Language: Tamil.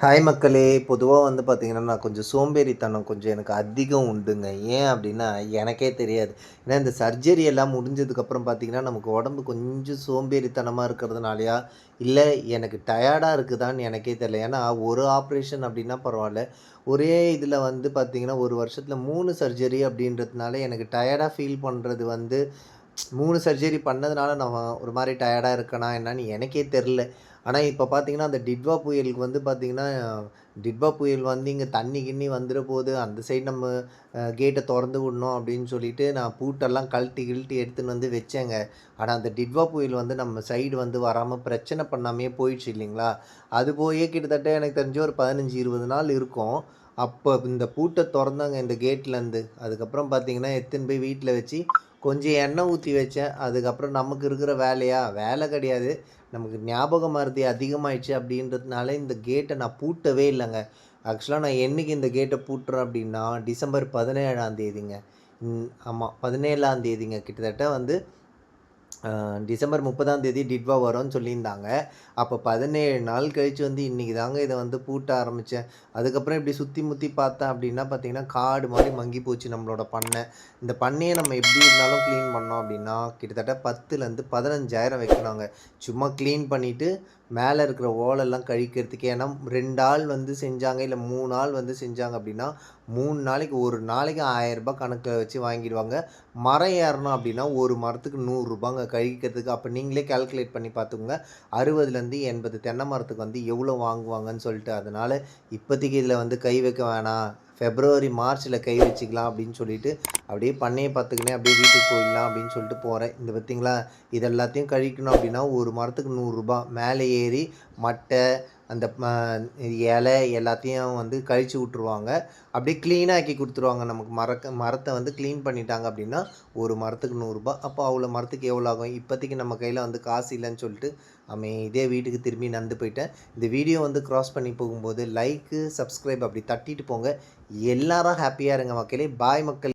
ஹாய் மக்களே பொதுவாக வந்து பார்த்திங்கன்னா நான் கொஞ்சம் சோம்பேறித்தனம் கொஞ்சம் எனக்கு அதிகம் உண்டுங்க. ஏன் அப்படின்னா எனக்கே தெரியாது. ஏன்னா இந்த சர்ஜரி எல்லாம் முடிஞ்சதுக்கப்புறம் பார்த்திங்கன்னா நமக்கு உடம்பு கொஞ்சம் சோம்பேறித்தனமாக இருக்கிறதுனாலையா இல்லை எனக்கு டயர்டாக இருக்குதான்னு எனக்கே தெரியல. ஏன்னா ஒரு ஆப்ரேஷன் அப்படின்னா பரவாயில்ல. ஒரே இதில் வந்து பார்த்திங்கன்னா ஒரு வருஷத்தில் மூணு சர்ஜரி அப்படின்றதுனால எனக்கு டயர்டாக ஃபீல் பண்ணுறது வந்து மூணு சர்ஜரி பண்ணதுனால நான் ஒரு மாதிரி டயர்டாக இருக்கேனா என்னன்னு எனக்கே தெரில ஆனால் இப்போ பார்த்தீங்கன்னா அந்த டிட்வா புயலுக்கு வந்து பார்த்திங்கன்னா டிட்வா புயல் வந்து இங்கே தண்ணி கிண்ணி வந்துட போகுது அந்த சைடு நம்ம கேட்டை திறந்து விடணும் அப்படின்னு சொல்லிட்டு நான் பூட்டெல்லாம் கழட்டி கிழட்டி எடுத்துன்னு வந்து வச்சேங்க. ஆனால் அந்த டிட்வா புயல் வந்து நம்ம சைடு வந்து வராமல் பிரச்சனை பண்ணாமையே போயிடுச்சு இல்லைங்களா? அது போயே கிட்டத்தட்ட எனக்கு தெரிஞ்சு ஒரு பதினஞ்சு இருபது நாள் இருக்கும். அப்போ இந்த பூட்டை திறந்தாங்க இந்த கேட்லேருந்து அதுக்கப்புறம் பார்த்தீங்கன்னா எடுத்துன்னு போய் வீட்டில் வச்சு கொஞ்சம் எண்ணெய் ஊற்றி வச்சேன். அதுக்கப்புறம் நமக்கு இருக்கிற வேலையா? வேலை கிடையாது. நமக்கு ஞாபக மருதி அதிகமாயிடுச்சு அப்படின்றதுனால இந்த கேட்டை நான் பூட்டவே இல்லைங்க. ஆக்சுவலாக நான் என்றைக்கு இந்த கேட்டை பூட்டுறேன் அப்படின்னா டிசம்பர் பதினேழாம் தேதிங்க. ஆமாம் பதினேழாம் தேதிங்க. கிட்டத்தட்ட வந்து டிசம்பர் முப்பதாம் தேதி டிட்வா வரும்னு சொல்லியிருந்தாங்க. அப்போ பதினேழு நாள் கழித்து வந்து இன்றைக்கி தாங்க இதை வந்து பூட்ட ஆரம்பித்தேன் அதுக்கப்புறம் இப்படி சுற்றி முற்றி பார்த்தேன் அப்படின்னா பார்த்தீங்கன்னா காடு மாதிரி மங்கி போச்சு நம்மளோட பண்ணை. இந்த பண்ணையை நம்ம எப்படி இருந்தாலும் க்ளீன் பண்ணோம் அப்படின்னா கிட்டத்தட்ட பத்துலேருந்து பதினஞ்சாயிரம் வைக்கிறாங்க சும்மா க்ளீன் பண்ணிவிட்டு மேலே இருக்கிற ஓலெல்லாம் கழிக்கிறதுக்கு ஏன்னா ரெண்டு ஆள் வந்து செஞ்சாங்க இல்லை மூணு ஆள் வந்து செஞ்சாங்க அப்படின்னா மூணு நாளைக்கு ஒரு நாளைக்கு ஆயரரூபா கணக்கில் வச்சு வாங்கிடுவாங்க. மரம் ஏறணும் அப்படின்னா ஒரு மரத்துக்கு நூறுரூபாங்க கழிக்கிறதுக்கு. அப்போ நீங்களே கால்குலேட் பண்ணி பார்த்துக்கோங்க. அறுபதுலேருந்து எண்பது தென்னை மரத்துக்கு வந்து எவ்வளோ வாங்குவாங்கன்னு சொல்லிட்டு அதனால் இப்போதைக்கு இதில் வந்து கை வைக்க வேணாம். ஃபெப்ரவரி மார்ச்சில் கை வச்சுக்கலாம் அப்படின்னு சொல்லிட்டு அப்படியே பண்ணையை பார்த்துக்கினே அப்படியே வீட்டுக்கு போயிடலாம் அப்படின்னு சொல்லிட்டு போகிறேன் இந்த பார்த்தீங்களா இது எல்லாத்தையும் கழிக்கணும் அப்படின்னா ஒரு மரத்துக்கு நூறுரூபா மேலே ஏறி மட்டை அந்த ம- இலை எல்லாத்தையும் வந்து கழிச்சு விட்ருவாங்க அப்படியே க்ளீனாக ஆக்கி கொடுத்துருவாங்க. நமக்கு மரக்க மரத்தை வந்து க்ளீன் பண்ணிட்டாங்க அப்படின்னா ஒரு மரத்துக்கு நூறுரூபா அப்போ அவ்வளோ மரத்துக்கு எவ்வளோ ஆகும்? இப்போதைக்கு நம்ம கையில் வந்து காசு இல்லைன்னு சொல்லிட்டு இதே வீட்டுக்கு திரும்பி நந்து போயிட்டேன். இந்த வீடியோ வந்து க்ராஸ் பண்ணி போகும்போது லைக்கு சப்ஸ்கிரைப் அப்படி தட்டிட்டு போங்க. எல்லாரும் ஹாப்பியாக இருங்க மக்களே. பாய் மக்கள்.